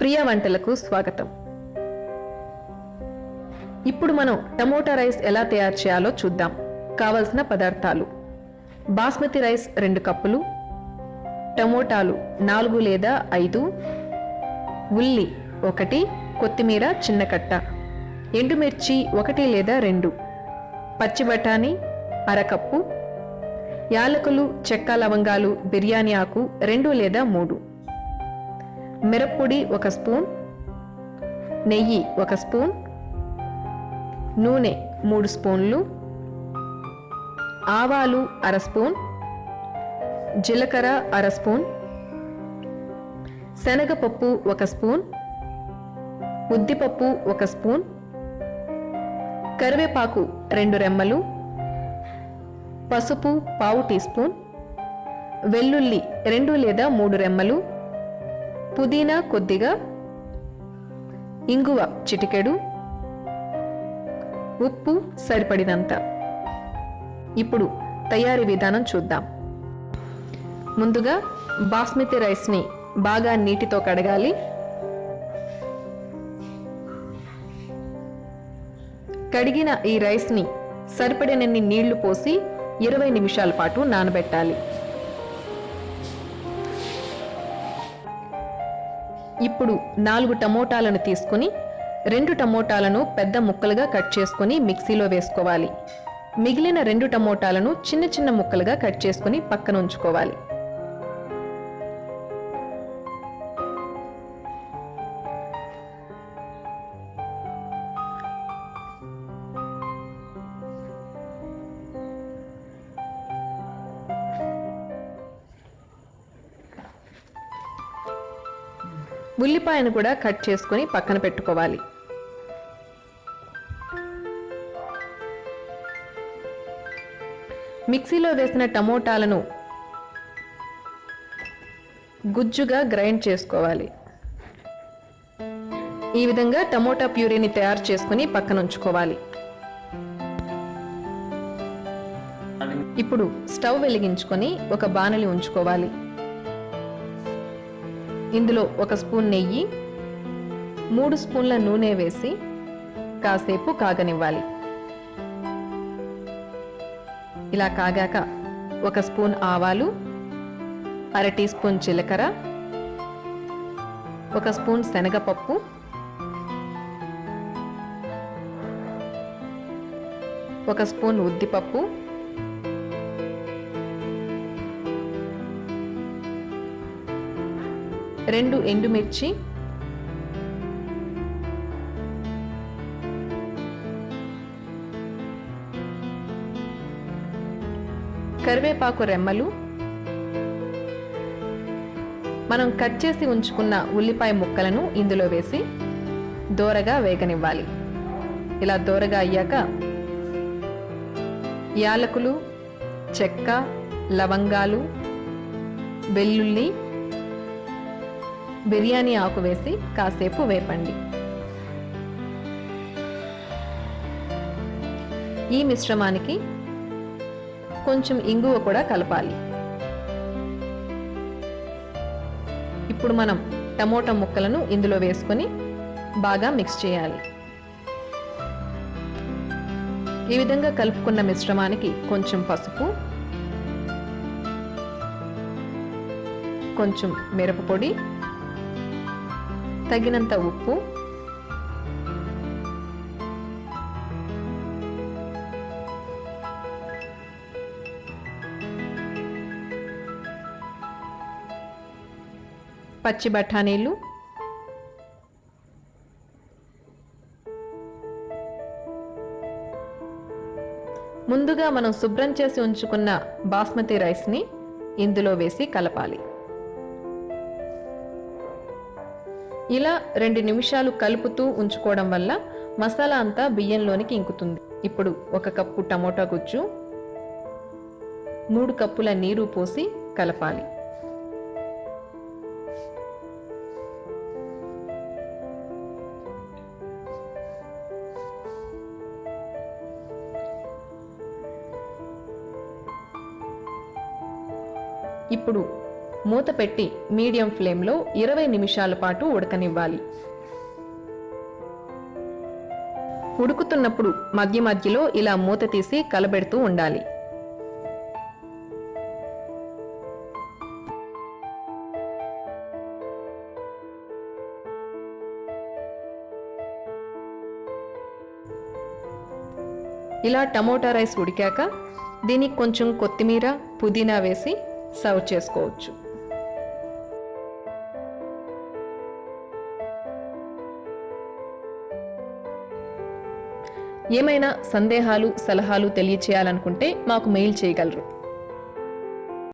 ప్రియ వంటలకు స్వాగతం. ఇప్పుడు మనం టమోటా రైస్ ఎలా తయారు చేయాలో చూద్దాం. కావలసిన పదార్థాలు. బాస్మతి రైస్ రెండు కప్పులు. టమోటాలు నాలుగు లేదా ఐదు. ఉల్లి ఒకటి. కొత్తిమీర చిన్న కట్ట. ఎండుమిర్చి ఒకటి లేదా రెండు. పచ్చి బఠానీ అరకప్పు యాలకులు చెక్క లవంగాలు బిర్యానీ ఆకు రెండు లేదా మూడు. మిరప్పొడి ఒక స్పూన్ నెయ్యి ఒక స్పూన్ నూనె మూడు స్పూన్లు ఆవాలు అర స్పూన్ జీలకర్ర అర స్పూన్ శనగపప్పు ఒక స్పూన్ ఉద్దిపప్పు ఒక స్పూన్ కరివేపాకు రెండు రెమ్మలు పసుపు పావు టీ స్పూన్ వెల్లుల్లి రెండు లేదా మూడు రెమ్మలు పుదీనా కొద్దిగా ఇంగువ చిటికెడు ఉప్పు సరిపడినంత. ఇప్పుడు తయారీ విధానం చూద్దాం. ముందుగా బాస్మతి రైస్ని బాగా నీటితో కడగాలి. కడిగిన ఈ రైస్ని సరిపడినన్ని నీళ్ళు పోసి ఇరవై నిమిషాల పాటు నానబెట్టాలి. ఇప్పుడు నాలుగు టమోటాలను తీసుకుని రెండు టమోటాలను పెద్ద ముక్కలుగా కట్ చేసుకుని మిక్సీలో వేసుకోవాలి. మిగిలిన రెండు టమోటాలను చిన్న చిన్న ముక్కలుగా కట్ చేసుకుని పక్కన ఉంచుకోవాలి. ఉల్లిపాయను కూడా కట్ చేసుకొని పక్కన పెట్టుకోవాలి. మిక్సీలో వేసిన టమోటాలను గుజ్జుగా గ్రైండ్ చేసుకోవాలి. ఈ విధంగా టమోటా ప్యూరీని తయారు చేసుకుని పక్కన ఉంచుకోవాలి. ఇప్పుడు స్టవ్ వెలిగించుకొని ఒక బాణలి ఉంచుకోవాలి. ఇందులో ఒక స్పూన్ నెయ్యి మూడు స్పూన్ల నూనె వేసి కాసేపు కాగనివ్వాలి. ఇలా కాగాక ఒక స్పూన్ ఆవాలు అర టీ స్పూన్ జీలకర్ర ఒక స్పూన్ శనగపప్పు ఒక స్పూన్ ఉద్దిపప్పు రెండు ఎండుమిర్చి. కరివేపాకు రెమ్మలు. మనం కట్ చేసి ఉంచుకున్న ఉల్లిపాయ ముక్కలను ఇందులో వేసి దోరగా వేగనివ్వాలి. ఇలా దోరగా అయ్యాక యాలకులు చెక్క లవంగాలు వెల్లుల్లి బిర్యానీ ఆకు వేసి కాసేపు వేపండి. ఈ మిశ్రమానికి కొంచెం ఇంగువ కూడా కలపాలి. ఇప్పుడు మనం టమోటా ముక్కలను ఇందులో వేసుకొని బాగా మిక్స్ చేయాలి. ఈ విధంగా కలుపుకున్న మిశ్రమానికి కొంచెం పసుపు కొంచెం మిరపపొడి తగినంత ఉప్పు. పచ్చి బఠానీలు. ముందుగా మనం శుభ్రం చేసి ఉంచుకున్న బాస్మతి రైస్ని ఇందులో వేసి కలపాలి. ఇలా రెండు నిమిషాలు కలుపుతూ ఉంచుకోవడం వల్ల మసాలా అంతా బియ్యంలోనికి ఇంకుతుంది. ఇప్పుడు ఒక కప్పు టమోటా గుజ్జు మూడు కప్పుల నీరు పోసి కలపాలి. ఇప్పుడు మూత పెట్టి మీడియం ఫ్లేమ్లో ఇరవై నిమిషాల పాటు ఉడకనివ్వాలి. ఉడుకుతున్నప్పుడు మధ్య మధ్యలో ఇలా మూత తీసి కలబెడుతూ ఉండాలి. ఇలా టమోటా రైస్ ఉడికాక దీనికి కొంచెం కొత్తిమీర పుదీనా వేసి సర్వ్ చేసుకోవచ్చు. ఏమైనా సందేహాలు సలహాలు తెలియచేయాలనుకుంటే మాకు మెయిల్ చేయగలరు.